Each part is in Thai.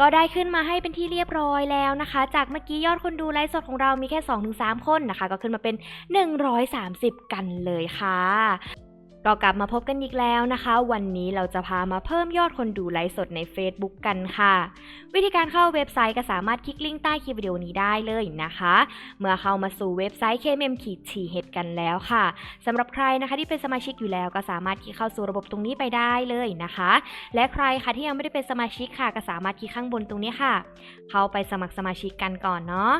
ก็ได้ขึ้นมาให้เป็นที่เรียบร้อยแล้วนะคะ จากเมื่อกี้ยอดคนดูไลฟ์สดของเรามีแค่ 2-3 คนนะคะ ก็ขึ้นมาเป็น 130 กันเลยค่ะ ก็กลับมาพบกันอีกแล้วนะคะ วันนี้เราจะพามาเพิ่มยอดคนดูไลฟ์สดใน Facebook กันค่ะ วิธีการเข้าเว็บไซต์ก็สามารถคลิกลิงก์ใต้คลิปวิดีโอนี้ได้เลยนะคะ เมื่อเข้ามาสู่เว็บไซต์ KMM ขีดฉีเฮดกันแล้วค่ะสำหรับใครนะคะที่เป็นสมาชิกอยู่แล้วก็สามารถคลิกเข้าสู่ระบบตรงนี้ไปได้เลยนะคะ และใครค่ะที่ยังไม่ได้เป็นสมาชิกค่ะก็สามารถคลิกข้างบนตรงนี้ค่ะ เข้าไปสมัครสมาชิกกันก่อนเนาะ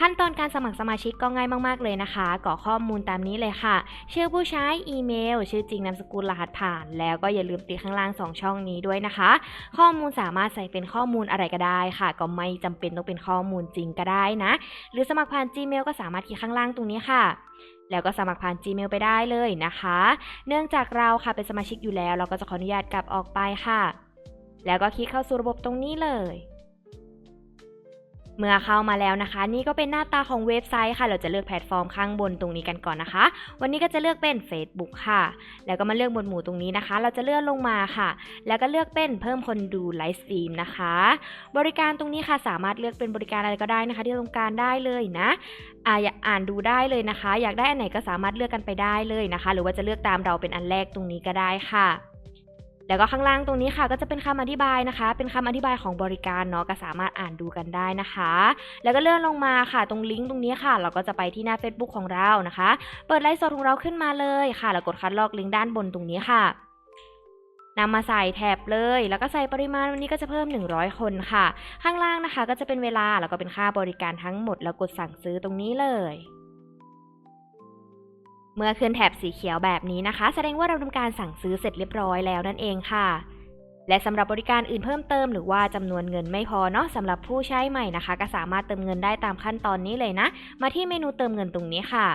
ขั้นตอนการสมัครสมาชิกก็ง่ายมากๆเลยนะคะ กรอกข้อมูลตามนี้เลยค่ะ ชื่อผู้ใช้ อีเมล ชื่อจริง นามสกุล รหัสผ่าน แล้วก็อย่าลืมติดข้างล่าง 2 ช่องนี้ด้วยนะคะ ข้อมูลสามารถใส่เป็นข้อมูลอะไรก็ได้ค่ะ ก็ไม่จำเป็นต้องเป็นข้อมูลจริงก็ได้นะ หรือสมัครผ่าน Gmail ก็สามารถคลิกข้างล่างตรงนี้ค่ะแล้วก็สมัครผ่าน Gmail ไปได้เลยนะคะ เนื่องจากเราค่ะเป็นสมาชิกอยู่แล้ว เราก็จะขออนุญาตกลับออกไปค่ะ แล้วก็คลิกเข้าสู่ระบบตรงนี้เลย เมื่อเข้ามาแล้วนะคะ นี่ก็เป็นหน้าตาของเว็บไซต์ค่ะ เราจะเลือกแพลตฟอร์มข้างบนตรงนี้กันก่อนนะคะ วันนี้ก็จะเลือกเป็น Facebook ค่ะ แล้วก็มาเลือกหมวดหมู่ตรงนี้นะคะ เราจะเลื่อนลงมาค่ะ แล้วก็เลือกเป็นเพิ่มคนดูไลฟ์สตรีมนะคะ บริการตรงนี้ค่ะสามารถเลือกเป็นบริการอะไรก็ได้นะคะ ที่ต้องการได้เลยนะอ่าอ่านดูได้เลยนะคะ อยากได้อันไหนก็สามารถเลือกกันไปได้เลยนะคะ หรือว่าจะเลือกตามเราเป็นอันแรกตรงนี้ก็ได้ค่ะ แล้วก็ข้างล่างตรงนี้ค่ะก็จะเป็นคำอธิบายนะคะ เป็นคำอธิบายของบริการเนาะก็สามารถอ่านดูกันได้นะคะ แล้วก็เลื่อนลงมาค่ะ ตรงลิงก์ตรงนี้ค่ะ เราก็จะไปที่หน้า Facebook ของเรานะคะ เปิดไลฟ์สดของเราขึ้นมาเลยค่ะ แล้วกดคัดลอกลิงก์ด้านบนตรงนี้ค่ะนำมาใส่แท็บเลย แล้วก็ใส่ปริมาณวันนี้ก็จะเพิ่ม 100 คนค่ะ ข้างล่างนะคะ ก็จะเป็นเวลาแล้วก็เป็นค่าบริการทั้งหมด แล้วกดสั่งซื้อตรงนี้เลย เมื่อขึ้นแถบสีเขียวแบบนี้นะคะ แสดงว่าเราทำการสั่งซื้อเสร็จเรียบร้อยแล้วนั่นเองค่ะ และสำหรับบริการอื่นเพิ่มเติมหรือว่าจำนวนเงินไม่พอเนาะสำหรับผู้ใช้ใหม่นะคะ ก็สามารถเติมเงินได้ตามขั้นตอนนี้เลยนะ มาที่เมนูเติมเงินตรงนี้ค่ะ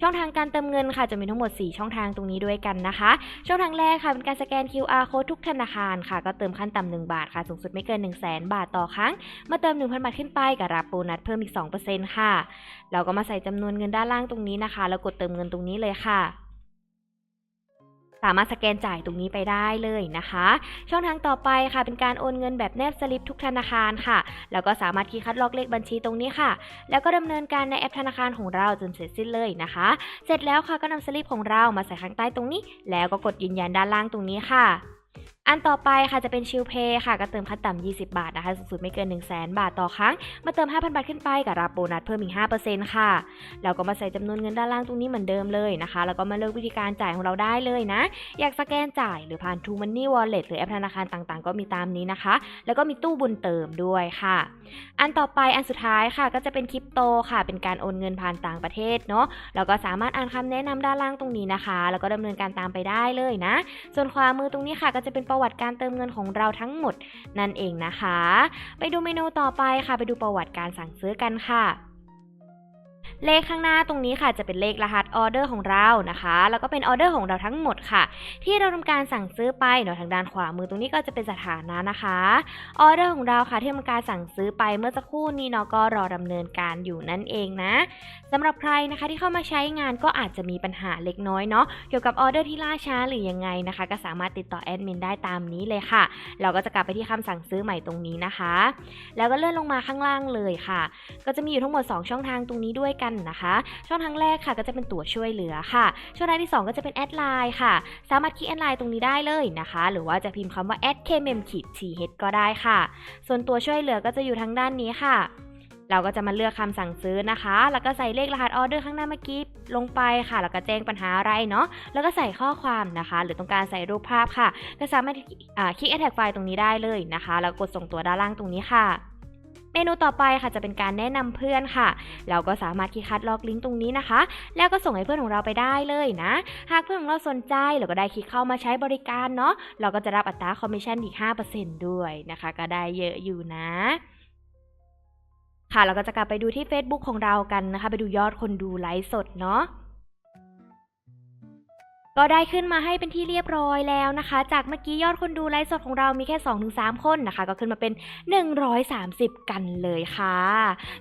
ช่องทางการเติมเงินค่ะจะมีทั้งหมด 4 ช่องทางตรงนี้ด้วยกันนะคะ ช่องทางแรกค่ะเป็นการสแกน QR code ทุกธนาคารค่ะก็เติมขั้นต่ำ1บาทค่ะสูงสุดไม่เกิน 1 0 0 0 0แบาทต่อครั้ง มาเติม 1,000 บาทขึ้นไปกับรับโบนัสเพิ่มอีก 2%ค่ะ เราก็มาใส่จำนวนเงินด้านล่างตรงนี้นะคะ แล้วกดเติมเงินตรงนี้เลยค่ะามารถสแกนจ่ายตรงนี้ไปได้เลยนะคะ ช่องทางต่อไปค่ะ เป็นการโอนเงินแบบแนบสลิปทุกธนาคารค่ะ แล้วก็สามารถคีย์คัดลอกเลขบัญชีตรงนี้ค่ะ แล้วก็ดำเนินการในแอปธนาคารของเราจนเสร็จสิ้นเลยนะคะ เสร็จแล้วค่ะก็นำสลิปของเรามาใส่ข้างใต้ตรงนี้ แล้วก็กดยืนยันด้านล่างตรงนี้ค่ะ อันต่อไปค่ะจะเป็นชิลเพย์ค่ะก็เติมขั้นต่ำ 20 บาทนะคะสูงสุดไม่เกิน 1 0 0 0 0แบาทต่อครั้ง มาเติม 5,000 บาทขึ้นไปกับรับโบนัสเพิ่มอีก 5%ค่ะ แล้วก็มาใส่จำนวนเงินด้านล่างตรงนี้เหมือนเดิมเลยนะคะ แล้วก็มาเลือกวิธีการจ่ายของเราได้เลยนะ อยากสแกนจ่ายหรือผ่าน True Money Wallet หรือแอปธนาคารต่างๆ ก็มีตามนี้นะคะ แล้วก็มีตู้บุญเติมด้วยค่ะ อันต่อไปอันสุดท้ายค่ะก็จะเป็นคริปโตค่ะ เป็นการโอนเงินผ่านต่างประเทศเนาะแล้วก็สามารถอ่านคำแนะนำด้านล่างตรงนี้นะคะ แล้วก็ดำเนินการตามไปได้เลยนะ ส่วนขวามือตรงนี้ค่ะก็จะเป็นประวัติการเติมเงินของเราทั้งหมดนั่นเองนะคะ ไปดูเมนูต่อไปค่ะ ไปดูประวัติการสั่งซื้อกันค่ะ เลขข้างหน้าตรงนี้ค่ะจะเป็นเลขรหัสออเดอร์ของเรานะคะ แล้วก็เป็นออเดอร์ของเราทั้งหมดค่ะ ที่เราทำการสั่งซื้อไปเนาะทางด้านขวามือตรงนี้ก็จะเป็นสถานะนะคะออเดอร์ของเราค่ะที่ทำการสั่งซื้อไปเมื่อสักครู่นี้เนาะก็รอดำเนินการอยู่นั่นเองนะสำหรับใครนะคะที่เข้ามาใช้งานก็อาจจะมีปัญหาเล็กน้อยเนาะเกี่ยวกับออเดอร์ที่ล่าช้าหรือยังไงนะคะ ก็สามารถติดต่อแอดมินได้ตามนี้เลยค่ะ เราก็จะกลับไปที่คำสั่งซื้อใหม่ตรงนี้นะคะ แล้วก็เลื่อนลงมาข้างล่างเลยค่ะ ก็จะมีอยู่ทั้งหมด 2 ช่องทางตรงนี้ด้วยกันนะคะ ช่องทางแรกค่ะก็จะเป็นตัวช่วยเหลือค่ะ ช่องทางที่ 2 ก็จะเป็นแอดไลน์ค่ะ สามารถคลิกแอดไลน์ตรงนี้ได้เลยนะคะ หรือว่าจะพิมพ์คำว่า @kmem ขีด th ก็ได้ค่ะ ส่วนตัวช่วยเหลือก็จะอยู่ทางด้านนี้ค่ะเราก็จะมาเลือกคำสั่งซื้อนะคะ แล้วก็ใส่เลขรหัสออเดอร์ข้างหน้าเมื่อกี้ลงไปค่ะ แล้วก็แจ้งปัญหาอะไรเนาะ แล้วก็ใส่ข้อความนะคะ หรือต้องการใส่รูปภาพค่ะ ก็สามารถคลิกแอดแท็กไฟล์ตรงนี้ได้เลยนะคะ แล้วกดส่งตัวด้านล่างตรงนี้ค่ะ มนูต่อไปค่ะจะเป็นการแนะนำเพื่อนค่ะ เราก็สามารถคลิกคัดลอกลิงก์ตรงนี้นะคะ แล้วก็ส่งให้เพื่อนของเราไปได้เลยนะ หากเพื่อนของเราสนใจเราก็ได้คลิกเข้ามาใช้บริการเนาะเราก็จะรับอัตราคอมมิชชั่นอีก 5%ด้วยนะคะ ก็ได้เยอะอยู่นะค่ะเราก็จะกลับไปดูที่ Facebook ของเรากันนะคะ ไปดูยอดคนดูไลฟ์สดเนาะ ก็ได้ขึ้นมาให้เป็นที่เรียบร้อยแล้วนะคะ จากเมื่อกี้ยอดคนดูไลฟ์สดของเรามีแค่ 2-3 คนนะคะ ก็ขึ้นมาเป็น 130 กันเลยค่ะ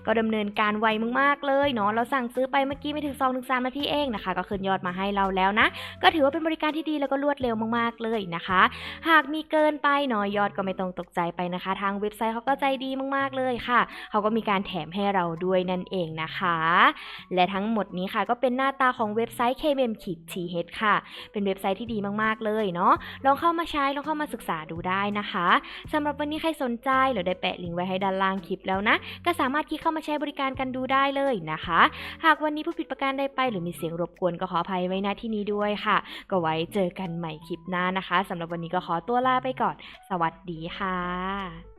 ก็ดำเนินการไวมากๆเลยเนาะเราสั่งซื้อไปเมื่อกี้ไม่ถึง 2-3 นาทีเองนะคะ ก็ขึ้นยอดมาให้เราแล้วนะ ก็ถือว่าเป็นบริการที่ดีแล้วก็รวดเร็วมากๆเลยนะคะ หากมีเกินไปเนาะยอดก็ไม่ต้องตกใจไปนะคะ ทางเว็บไซต์เขาก็ใจดีมากๆเลยค่ะเขาก็มีการแถมให้เราด้วยนั่นเองนะคะ และทั้งหมดนี้ค่ะก็เป็นหน้าตาของเว็บไซต์ kmm-th ค่ะเป็นเว็บไซต์ที่ดีมากๆเลยเนาะลองเข้ามาใช้ลองเข้ามาศึกษาดูได้นะคะสำหรับวันนี้ใครสนใจเราได้แปะลิงก์ไว้ให้ด้านล่างคลิปแล้วนะ ก็สามารถคลิกเข้ามาใช้บริการกันดูได้เลยนะคะ หากวันนี้ผู้ผิดประการใดไป หรือมีเสียงรบกวนก็ขออภัยไว้ณที่นี้ด้วยค่ะ ก็ไว้เจอกันใหม่คลิปหน้านะคะสำหรับวันนี้ก็ขอตัวลาไปก่อน สวัสดีค่ะ